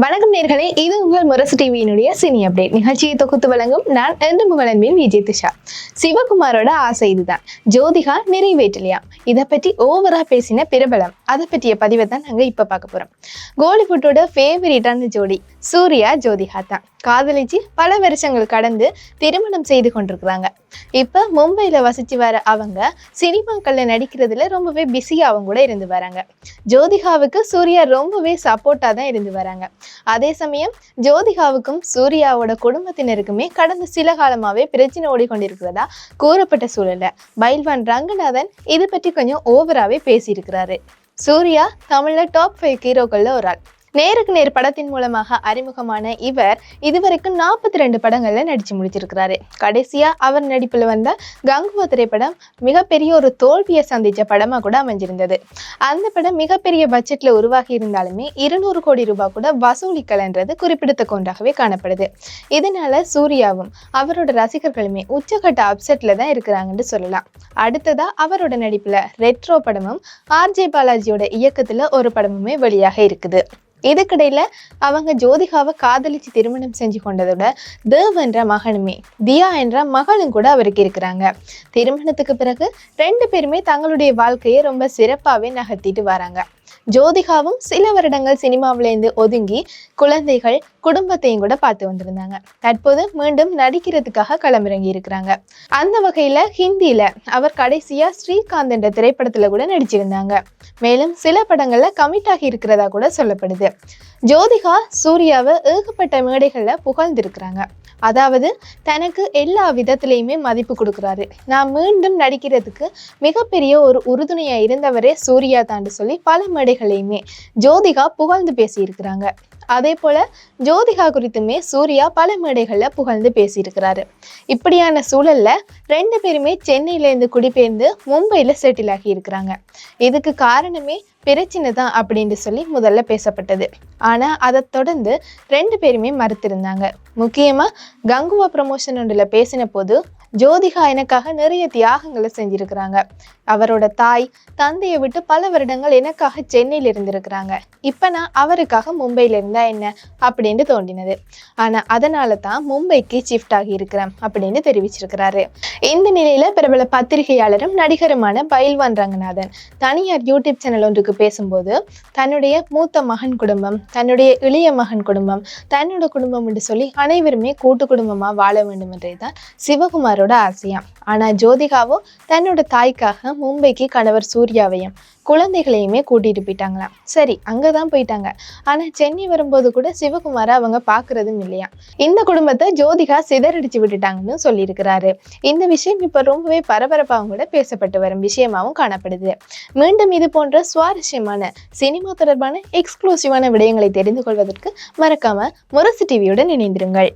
வணக்கம் நேர்களே இது உங்கள் முரசு டிவியினுடைய சினி அப்டேட். நிகழ்ச்சியை தொகுத்து வழங்கும் நான் என்று முகலன்பின் விஜய் திஷா. சிவகுமாரோட ஆசை இதுதான். ஜோதிகா நிறைவேற்றலையா? இதை பற்றி ஓவரா பேசின பிரபலம். அதை பற்றிய பதிவை தான் நாங்கள் இப்போ பார்க்க போறோம். கோலிவுட்டோட ஃபேவரட்டான ஜோடி சூர்யா ஜோதிகா தான். காதலிச்சு பல வருஷங்கள் கடந்து திருமணம் செய்து கொண்டிருக்கிறாங்க. இப்போ மும்பையில் வசிச்சு வர அவங்க சினிமாக்கள்ல நடிக்கிறதுல ரொம்பவே பிஸியாகவும் கூட இருந்து வராங்க. ஜோதிகாவுக்கு சூர்யா ரொம்பவே சப்போர்ட்டாக தான் இருந்து வராங்க. அதே சமயம் ஜோதிகாவுக்கும் சூர்யாவோட குடும்பத்தினருக்குமே கடந்த சில காலமாவே பிரச்சனை ஓடிக்கொண்டிருக்கிறதா கூறப்பட்ட சூழல்ல. பைல்வான் ரங்கநாதன் இது பற்றி கொஞ்சம் ஓவராகவே பேசியிருக்கிறாரு. சூர்யா தமிழ்ல டாப் ஃபைவ் ஹீரோக்களில் ஒரு ஆள். நேருக்கு நேர் படத்தின் மூலமாக அறிமுகமான இவர் இதுவரைக்கும் நாற்பத்தி ரெண்டு படங்களில் நடித்து முடிச்சிருக்கிறாரு. கடைசியாக அவர் நடிப்பில் வந்த கங்குவா திரைப்படம் மிகப்பெரிய ஒரு தோல்வியை சந்தித்த படமாக கூட அமைஞ்சிருந்தது. அந்த படம் மிகப்பெரிய பட்ஜெட்டில் உருவாகி இருந்தாலுமே இருநூறு கோடி ரூபாய் கூட வசூலிக்கலன்றது குறிப்பிடத்தக்க ஒன்றாகவே காணப்படுது. இதனால சூர்யாவும் அவரோட ரசிகர்களுமே உச்சகட்ட அப்செட்டில் தான் இருக்கிறாங்கன்னு சொல்லலாம். அடுத்ததா அவரோட நடிப்பில் ரெட்ரோ படமும் ஆர்ஜே பாலாஜியோட இயக்கத்தில் ஒரு படமுமே வெளியாக இருக்குது. இதுக்கிடையில அவங்க ஜோதிகாவை காதலிச்சு திருமணம் செஞ்சு கொண்டதோட தேவ் என்ற மகனுமே தியா என்ற மகளும் கூட அவருக்கு இருக்கிறாங்க. திருமணத்துக்கு பிறகு ரெண்டு பேருமே தங்களுடைய வாழ்க்கையை ரொம்ப சிறப்பாகவே நகர்த்திட்டு வராங்க. ஜோதிகாவும் சில வருடங்கள் சினிமாவிலேருந்து ஒதுங்கி குழந்தைகள் குடும்பத்தையும் கூட பார்த்து வந்திருந்தாங்க. தற்போது மீண்டும் நடிக்கிறதுக்காக களமிறங்கி இருக்கிறாங்க. அந்த வகையில ஹிந்தியில அவர் கடைசியா ஸ்ரீகாந்த் என்ற திரைப்படத்துல கூட நடிச்சிருந்தாங்க. மேலும் சில படங்கள்ல கமிட் ஆகி இருக்கிறதா கூட சொல்லப்படுது. ஜோதிகா சூர்யாவை ஏகப்பட்ட மேடைகள்ல புகழ்ந்திருக்கிறாங்க. அதாவது தனக்கு எல்லா விதத்திலையுமே மதிப்பு கொடுக்குறாரு. நான் மீண்டும் நடிக்கிறதுக்கு மிகப்பெரிய ஒரு உறுதுணையா இருந்தவரே சூர்யா தாண்டு சொல்லி பல மேடைகளையுமே ஜோதிகா புகழ்ந்து பேசியிருக்கிறாங்க. அதே போல் ஜோதிகா குறித்துமே சூர்யா பல மேடைகளில் புகழ்ந்து பேசியிருக்கிறாரு. இப்படியான சூழலில் ரெண்டு பேருமே சென்னையிலேருந்து குடிபெயர்ந்து மும்பையில் செட்டில் ஆகி இருக்கிறாங்க. இதுக்கு காரணமே பிரச்சனை தான் அப்படின்னு சொல்லி முதல்ல பேசப்பட்டது. ஆனால் அதை தொடர்ந்து ரெண்டு பேருமே மறுத்திருந்தாங்க. முக்கியமாக கங்குவா ப்ரமோஷன் ஒன்றில் பேசின போது ஜோதிகா எனக்காக நிறைய தியாகங்களை செஞ்சிருக்கிறாங்க. அவரோட தாய் தந்தையை விட்டு பல வருடங்கள் எனக்காக சென்னையில் இருந்திருக்கிறாங்க. இப்போ நான் அவருக்காக மும்பையில் இருந்தா என்ன அப்படின்னு தோண்டினது ஆனால் அதனால தான் மும்பைக்கு ஷிஃப்ட் ஆகி இருக்கிறேன் அப்படின்னு தெரிவிச்சிருக்கிறாரு. இந்த நிலையில பிரபல பத்திரிகையாளரும் நடிகருமான பயில்வான் ரங்கநாதன் தனியார் யூடியூப் சேனல் ஒன்றுக்கு பேசும்போது தன்னுடைய மூத்த மகன் குடும்பம் தன்னுடைய இளைய மகன் குடும்பம் தன்னோட குடும்பம் என்று சொல்லி அனைவருமே கூட்டு குடும்பமா வாழ வேண்டும் சிவகுமார் சிவகுமாரோட ஆசையாம். ஆனா ஜோதிகாவோ தன்னோட தாய்க்காக மும்பைக்கு கணவர் சூர்யாவையும் குழந்தைகளையுமே கூட்டிட்டு போயிட்டாங்களாம். சரி அங்கதான் போயிட்டாங்க. ஆனா சென்னை வரும்போது கூட சிவகுமாரை அவங்க பாக்குறதும் இல்லையா இந்த குடும்பத்தை ஜோதிகா சிதறடிச்சு விட்டுட்டாங்கன்னு சொல்லியிருக்கிறாரு. இந்த விஷயம் இப்போ ரொம்பவே பரபரப்பாகவும் கூட பேசப்பட்டு வரும் விஷயமாவும் காணப்படுது. மீண்டும் இது போன்ற சுவாரஸ்யமான சினிமா தொடர்பான எக்ஸ்க்ளூசிவான விடயங்களை தெரிந்து கொள்வதற்கு மறக்காம முரசு டிவியுடன் இணைந்திருங்கள்.